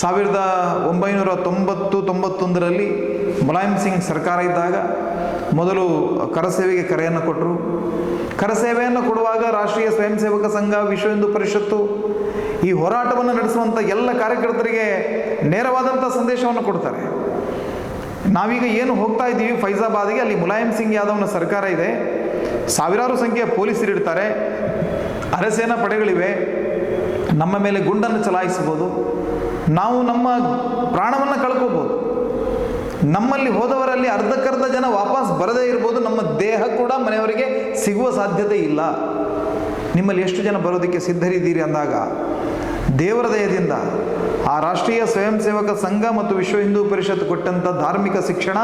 ಸಾವಿರದ ಒಂಬೈನೂರ ತೊಂಬತ್ತು ತೊಂಬತ್ತೊಂದರಲ್ಲಿ ಮುಲಾಯಂ ಸಿಂಗ್ ಸರ್ಕಾರ ಇದ್ದಾಗ ಮೊದಲು ಕರಸೇವೆಗೆ ಕರೆಯನ್ನು ಕೊಟ್ಟರು. ಕರಸೇವೆಯನ್ನು ಕೊಡುವಾಗ ರಾಷ್ಟ್ರೀಯ ಸ್ವಯಂ ಸೇವಕ ಸಂಘ, ವಿಶ್ವ ಹಿಂದೂ ಪರಿಷತ್ತು ಈ ಹೋರಾಟವನ್ನು ನಡೆಸುವಂಥ ಎಲ್ಲ ಕಾರ್ಯಕರ್ತರಿಗೆ ನೇರವಾದಂಥ ಸಂದೇಶವನ್ನು ಕೊಡ್ತಾರೆ. ನಾವೀಗ ಏನು ಹೋಗ್ತಾ ಇದ್ದೀವಿ ಫೈಜಾಬಾದ್ಗೆ, ಅಲ್ಲಿ ಮುಲಾಯಂ ಸಿಂಗ್ ಯಾದವ್ನ ಸರ್ಕಾರ ಇದೆ. ಸಾವಿರಾರು ಸಂಖ್ಯೆಯ ಪೊಲೀಸರು ಇರ್ತಾರೆ ಅರಸೇನಾ ಪಡೆಗಳಿವೆ. ನಮ್ಮ ಮೇಲೆ ಗುಂಡನ್ನು ಚಲಾಯಿಸಬಹುದು. ನಾವು ನಮ್ಮ ಪ್ರಾಣವನ್ನು ಕಳ್ಕೋಬೋದು. ನಮ್ಮಲ್ಲಿ ಹೋದವರಲ್ಲಿ ಅರ್ಧಕ್ಕರ್ಧ ಜನ ವಾಪಸ್ ಬರದೇ ಇರ್ಬೋದು, ನಮ್ಮ ದೇಹ ಕೂಡ ಮನೆಯವರಿಗೆ ಸಿಗುವ ಸಾಧ್ಯತೆ ಇಲ್ಲ. ನಿಮ್ಮಲ್ಲಿ ಎಷ್ಟು ಜನ ಬರೋದಕ್ಕೆ ಸಿದ್ಧರಿದ್ದೀರಿ ಅಂದಾಗ, ದೇವರ ದಯದಿಂದ ಆ ರಾಷ್ಟ್ರೀಯ ಸ್ವಯಂ ಸೇವಕ ಸಂಘ ಮತ್ತು ವಿಶ್ವ ಹಿಂದೂ ಪರಿಷತ್ ಕೊಟ್ಟಂಥ ಧಾರ್ಮಿಕ ಶಿಕ್ಷಣ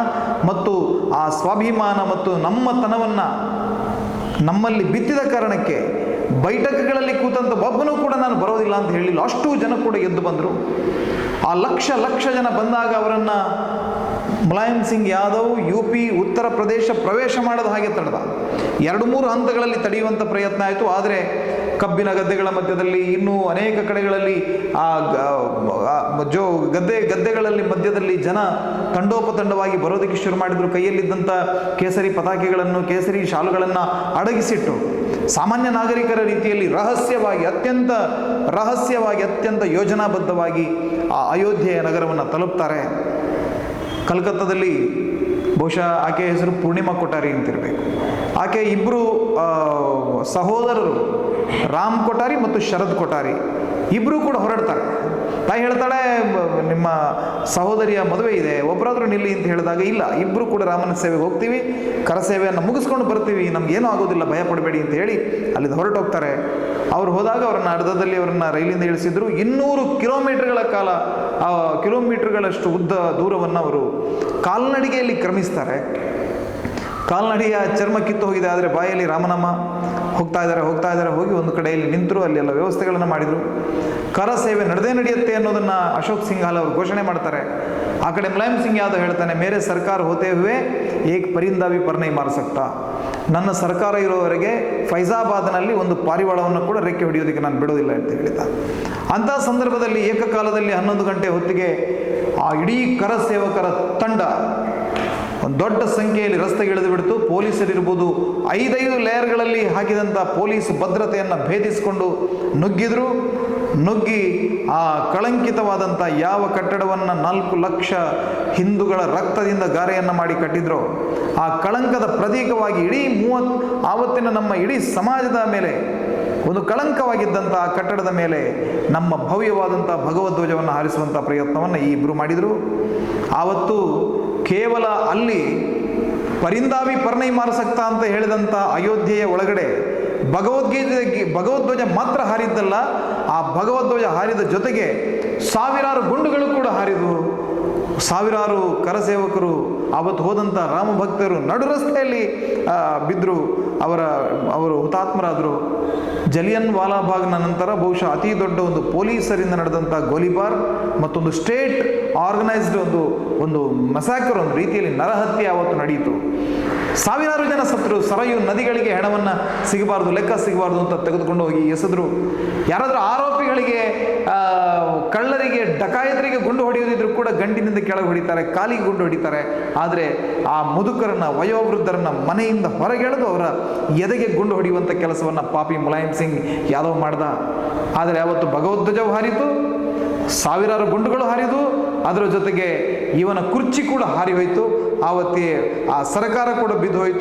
ಮತ್ತು ಆ ಸ್ವಾಭಿಮಾನ ಮತ್ತು ನಮ್ಮತನವನ್ನು ನಮ್ಮಲ್ಲಿ ಬಿತ್ತಿದ ಕಾರಣಕ್ಕೆ ಬೈಠಕ್ಗಳಲ್ಲಿ ಕೂತಂತ ಒಬ್ಬನೂ ಕೂಡ ನಾನು ಬರೋದಿಲ್ಲ ಅಂತ ಹೇಳಿಲ್ಲ ಅಷ್ಟು ಜನ ಕೂಡ ಎದ್ದು ಬಂದರು. ಆ ಲಕ್ಷ ಲಕ್ಷ ಜನ ಬಂದಾಗ ಅವರನ್ನು ಮುಲಾಯಂ ಸಿಂಗ್ ಯಾದವ್ ಯು ಪಿ ಉತ್ತರ ಪ್ರದೇಶ ಪ್ರವೇಶ ಮಾಡದ ಹಾಗೆ ತಡೆದ. ಎರಡು ಮೂರು ಹಂತಗಳಲ್ಲಿ ತಡೆಯುವಂಥ ಪ್ರಯತ್ನ ಆಯಿತು. ಆದರೆ ಕಬ್ಬಿನ ಗದ್ದೆಗಳ ಮಧ್ಯದಲ್ಲಿ ಇನ್ನೂ ಅನೇಕ ಕಡೆಗಳಲ್ಲಿ ಆ ಜೋ, ಗದ್ದೆ, ಗದ್ದೆಗಳಲ್ಲಿ ಮಧ್ಯದಲ್ಲಿ ಜನ ತಂಡೋಪತಂಡವಾಗಿ ಬರೋದಕ್ಕೆ ಶುರು ಮಾಡಿದ್ರು. ಕೈಯಲ್ಲಿದ್ದಂಥ ಕೇಸರಿ ಪತಾಕೆಗಳನ್ನು, ಕೇಸರಿ ಶಾಲುಗಳನ್ನು ಅಡಗಿಸಿಟ್ಟು ಸಾಮಾನ್ಯ ನಾಗರಿಕರ ರೀತಿಯಲ್ಲಿ ರಹಸ್ಯವಾಗಿ, ಅತ್ಯಂತ ರಹಸ್ಯವಾಗಿ, ಅತ್ಯಂತ ಯೋಜನಾಬದ್ಧವಾಗಿ ಆ ಅಯೋಧ್ಯೆಯ ನಗರವನ್ನು ತಲುಪ್ತಾರೆ. ಕಲ್ಕತ್ತಾದಲ್ಲಿ ಬಹುಶಃ ಆಕೆ ಹೆಸರು ಪೂರ್ಣಿಮಾ ಕೊಠಾರಿ ಅಂತಿರಬೇಕು. ಆಕೆ ಇಬ್ಬರು ಸಹೋದರರು ರಾಮ್ ಕೊಠಾರಿ ಮತ್ತು ಶರದ್ ಕೊಠಾರಿ. ಇಬ್ಬರು ಕೂಡ ಹೊರಡ್ತಾರೆ. ತಾಯಿ ಹೇಳ್ತಾಳೆ ನಿಮ್ಮ ಸಹೋದರಿಯ ಮದುವೆ ಇದೆ ಒಬ್ಬರಾದ್ರೂ ನಿಲ್ಲಿ ಅಂತ ಹೇಳಿದಾಗ, ಇಲ್ಲ ಇಬ್ಬರು ಕೂಡ ರಾಮನ ಸೇವೆಗೆ ಹೋಗ್ತೀವಿ, ಕರಸೇವೆಯನ್ನು ಮುಗಿಸ್ಕೊಂಡು ಬರ್ತೀವಿ ನಮ್ಗೇನೂ ಆಗೋದಿಲ್ಲ, ಭಯ ಪಡಬೇಡಿ ಅಂತ ಹೇಳಿ ಅಲ್ಲಿಂದ ಹೊರಟೋಗ್ತಾರೆ. ಅವ್ರು ಹೋದಾಗ ಅವರನ್ನು ಅರ್ಧದಲ್ಲಿ ಅವರನ್ನು ರೈಲಿಂದ ಇಳಿಸಿದ್ರು. ಇನ್ನೂರು ಕಿಲೋಮೀಟರ್ಗಳ ಕಾಲ, ಆ ಕಿಲೋಮೀಟರ್ಗಳಷ್ಟು ಉದ್ದ ದೂರವನ್ನು ಅವರು ಕಾಲ್ನಡಿಗೆಯಲ್ಲಿ ಕ್ರಮಿಸ್ತಾರೆ. ಕಾಲ್ನಡಿಯ ಚರ್ಮ ಕಿತ್ತು ಹೋಗಿದೆ, ಆದರೆ ಬಾಯಲ್ಲಿ ರಾಮನಾಮ ಹೋಗ್ತಾ ಇದ್ದಾರೆ ಹೋಗ್ತಾ ಇದ್ದಾರೆ, ಹೋಗಿ ಒಂದು ಕಡೆಯಲ್ಲಿ ನಿಂತರು, ಅಲ್ಲಿ ಎಲ್ಲ ವ್ಯವಸ್ಥೆಗಳನ್ನು ಮಾಡಿದರು. ಕರ ಸೇವೆ ನಡೆದೇ ನಡೆಯುತ್ತೆ ಅನ್ನೋದನ್ನು ಅಶೋಕ್ ಸಿಂಘಾಲ್ ಅವರು ಘೋಷಣೆ ಮಾಡ್ತಾರೆ. ಆ ಕಡೆ ಮುಲಾಯಂ ಸಿಂಗ್ ಯಾದವ್ ಹೇಳ್ತಾನೆ, ಮೇರೆ ಸರ್ಕಾರ ಹೋತೆ ಹುವೆ, ಏಕ್ ಪರಿಂದ ಭಿ ಪರ್ ನೈ ಮಾರ್ ಸಕ್ತಾ. ನನ್ನ ಸರ್ಕಾರ ಇರೋವರೆಗೆ ಫೈಜಾಬಾದ್ನಲ್ಲಿ ಒಂದು ಪಾರಿವಾಳವನ್ನು ಕೂಡ ರೆಕ್ಕೆ ಹೊಡೆಯೋದಕ್ಕೆ ನಾನು ಬಿಡೋದಿಲ್ಲ ಅಂತ ಹೇಳಿದ. ಅಂಥ ಸಂದರ್ಭದಲ್ಲಿ ಏಕಕಾಲದಲ್ಲಿ ಹನ್ನೊಂದು ಗಂಟೆ ಹೊತ್ತಿಗೆ ಆ ಇಡೀ ಕರ ಸೇವಕರ ತಂಡ ಒಂದು ದೊಡ್ಡ ಸಂಖ್ಯೆಯಲ್ಲಿ ರಸ್ತೆಗೆ ಇಳಿದು ಬಿಡ್ತು ಪೊಲೀಸರಿರ್ಬೋದು ಐದೈದು ಲೇಯರ್ಗಳಲ್ಲಿ ಹಾಕಿದಂಥ ಪೊಲೀಸ್ ಭದ್ರತೆಯನ್ನು ಭೇದಿಸಿಕೊಂಡು ನುಗ್ಗಿದ್ರು. ನುಗ್ಗಿ ಆ ಕಳಂಕಿತವಾದಂಥ ಯಾವ ಕಟ್ಟಡವನ್ನು ನಾಲ್ಕು ಲಕ್ಷ ಹಿಂದೂಗಳ ರಕ್ತದಿಂದ ಗಾರೆಯನ್ನು ಮಾಡಿ ಕಟ್ಟಿದ್ರು, ಆ ಕಳಂಕದ ಪ್ರತೀಕವಾಗಿ ಇಡೀ ಮೂವತ್, ಆವತ್ತಿನ ನಮ್ಮ ಇಡೀ ಸಮಾಜದ ಮೇಲೆ, ಒಂದು ಕಳಂಕವಾಗಿದ್ದಂಥ ಆ ಕಟ್ಟಡದ ಮೇಲೆ ನಮ್ಮ ಭವ್ಯವಾದಂಥ ಭಗವದ್ಧ್ವಜವನ್ನು ಹಾರಿಸುವಂಥ ಪ್ರಯತ್ನವನ್ನು ಈ ಇಬ್ಬರು ಮಾಡಿದರು. ಆವತ್ತು ಕೇವಲ ಅಲ್ಲಿ ಪರಿಂದಾವಿ ಪರ್ಣೈ ಮಾರಸಕ್ತ ಅಂತ ಹೇಳಿದಂಥ ಅಯೋಧ್ಯೆಯ ಒಳಗಡೆ ಭಗವದ್ಗೀತೆ ಭಗವದ್ಧ್ವಜ ಮಾತ್ರ ಹಾರಿದ್ದಲ್ಲ, ಆ ಭಗವದ್ಧ್ವಜ ಹಾರಿದ ಜೊತೆಗೆ ಸಾವಿರಾರು ಗುಂಡುಗಳು ಕೂಡ ಹಾರಿದವು. ಸಾವಿರಾರು ಕರಸೇವಕರು ಆವತ್ತು ಹೋದಂಥ ರಾಮ ಭಕ್ತರು ನಡು ರಸ್ತೆಯಲ್ಲಿ ಬಿದ್ದರು ಅವರ, ಅವರು ಹುತಾತ್ಮರಾದರು. ಜಲಿಯನ್ ವಾಲಾಬಾಗ್ನ ನಂತರ ಬಹುಶಃ ಅತಿ ದೊಡ್ಡ ಒಂದು ಪೊಲೀಸರಿಂದ ನಡೆದಂಥ ಗೋಲಿಬಾರ್, ಮತ್ತೊಂದು ಸ್ಟೇಟ್ ಆರ್ಗನೈಸ್ಡ್ ಒಂದು ಒಂದು ಮಸಾಕರ್ ಒಂದು ರೀತಿಯಲ್ಲಿ ನರಹತ್ಯೆ ಆವತ್ತು ನಡೆಯಿತು ಸಾವಿರಾರು ಜನ ಸತ್ರು ಸರಯು ನದಿಗಳಿಗೆ ಹೆಣವನ್ನು ಸಿಗಬಾರ್ದು, ಲೆಕ್ಕ ಸಿಗಬಾರ್ದು ಅಂತ ತೆಗೆದುಕೊಂಡು ಹೋಗಿ ಎಸೆದ್ರು. ಯಾರಾದರೂ ಆರೋಪಿಗಳಿಗೆ ಕಳ್ಳರಿಗೆ, ಡಕಾಯತರಿಗೆ ಗುಂಡು ಹೊಡೆಯೋದಿದ್ರು ಕೂಡ ಗಂಡಿನಿಂದ ಕೆಳಗೆ ಹೊಡಿತಾರೆ, ಕಾಲಿಗೆ ಗುಂಡು ಹೊಡಿತಾರೆ. ಆದರೆ ಆ ಮುದುಕರನ್ನ, ವಯೋವೃದ್ಧರನ್ನ ಮನೆಯಿಂದ ಹೊರಗೆಳೆದು ಅವರ ಎದೆಗೆ ಗುಂಡು ಹೊಡೆಯುವಂಥ ಕೆಲಸವನ್ನು ಪಾಪಿ ಮುಲಾಯಂ ಸಿಂಗ್ ಯಾದವ್ ಮಾಡ್ದ. ಆದರೆ ಅವತ್ತು ಭಗವದ್ಧ್ವಜವು ಹಾರಿತು, ಸಾವಿರಾರು ಗುಂಡುಗಳು ಹಾರಿದು, ಅದರ ಜೊತೆಗೆ ಇವನ ಕುರ್ಚಿ ಕೂಡ ಹಾರಿ ಹೋಯಿತು. ಆವತ್ತೇ ಆ ಸರ್ಕಾರ ಕೂಡ ಬಿದ್ದು ಹೋಯಿತು.